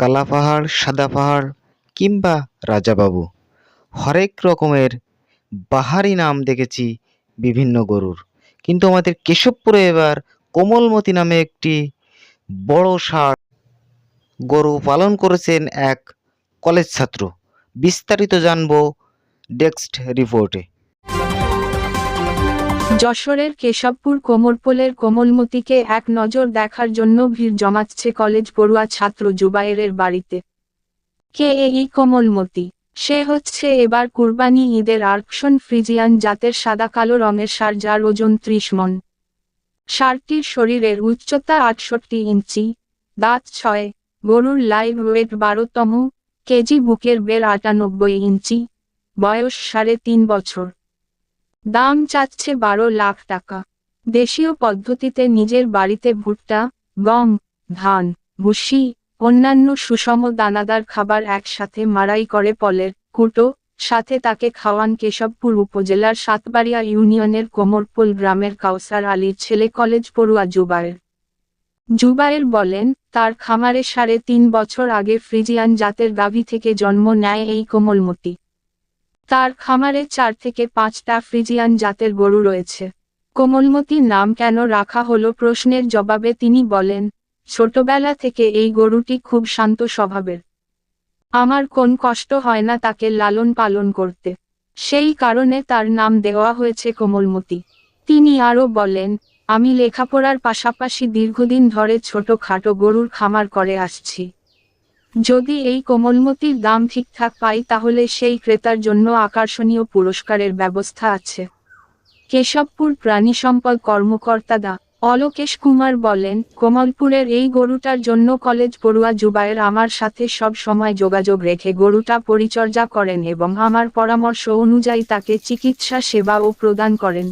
কালা পাহাড়, সাদা পাহাড় কিংবা রাজাবাবু, হরেক রকমের বাহারি নাম দেখেছি বিভিন্ন গরুর। কিন্তু আমাদের কেশবপুরে এবার কোমলমতি নামে একটি বড় ষাঁড় গরু পালন করেছেন এক কলেজ ছাত্র। বিস্তারিত জানব ডেক্সট রিপোর্টে। যশোরের কেশবপুর কোমরপোলের কোমলমতিকে এক নজর দেখার জন্য ভিড় জমাচ্ছে কলেজ পড়ুয়া ছাত্র জুবায়েরের বাড়িতে। কে এই কোমলমতি? সে হচ্ছে এবার কুরবানি ঈদের আর্কশন ফ্রিজিয়ান জাতের সাদা কালো রঙের সার যার ওজন ত্রিশ মন। সারটির শরীরের উচ্চতা আটষট্টি ইঞ্চি, দাঁত ছয়, গরুর লাইভ ওয়েট বারোতম, কেজি বুকের বের আটানব্বই ইঞ্চি, বয়স সাড়ে তিন বছর। দাম চাচ্ছে বারো লাখ টাকা। দেশীয় পদ্ধতিতে নিজের বাড়িতে ভুট্টা, গম, ধান, ভুসি, অন্যান্য সুষম দানাদার খাবার একসাথে মাড়াই করে পলের কুটো, সাথে তাকে খাওয়ান কেশবপুর উপজেলার সাতবাড়িয়া ইউনিয়নের কোমরপুল গ্রামের কাউসার আলীর ছেলে কলেজ পড়ুয়া জুবায়ের। জুবায়ের বলেন, তার খামারে সাড়ে তিন বছর আগে ফ্রিজিয়ান জাতের গাভী থেকে জন্ম নেয় এই কোমলমতি। তার খামারে চার থেকে পাঁচটা ফ্রিজিয়ান জাতের গরু রয়েছে। কোমলমতির নাম কেন রাখা হলো প্রশ্নের জবাবে তিনি বলেন, ছোটবেলা থেকে এই গরুটি খুব শান্ত স্বভাবের। আমার কোন কষ্ট হয় না তাকে লালন পালন করতে। সেই কারণে তার নাম দেওয়া হয়েছে কোমলমতি। তিনি আরও বলেন, আমি লেখাপড়ার পাশাপাশি দীর্ঘদিন ধরে ছোটখাটো গরুর খামার করে আসছি। যদি এই কোমলমতির দাম ঠিকঠাক পাই তাহলে সেই ক্রেতার জন্য আকর্ষণীয় পুরস্কারের ব্যবস্থা আছে। কেশবপুর প্রাণী সম্পদ কর্মকর্তা দা অলোকেশ কুমার বলেন, কোমলপুরের এই গরুটার জন্য কলেজ পড়ুয়া জুবায়ের আমার সাথে সব সময় যোগাযোগ রেখে গরুটা পরিচর্যা করেন এবং আমার পরামর্শ অনুযায়ী তাকে চিকিৎসা সেবাও প্রদান করেন।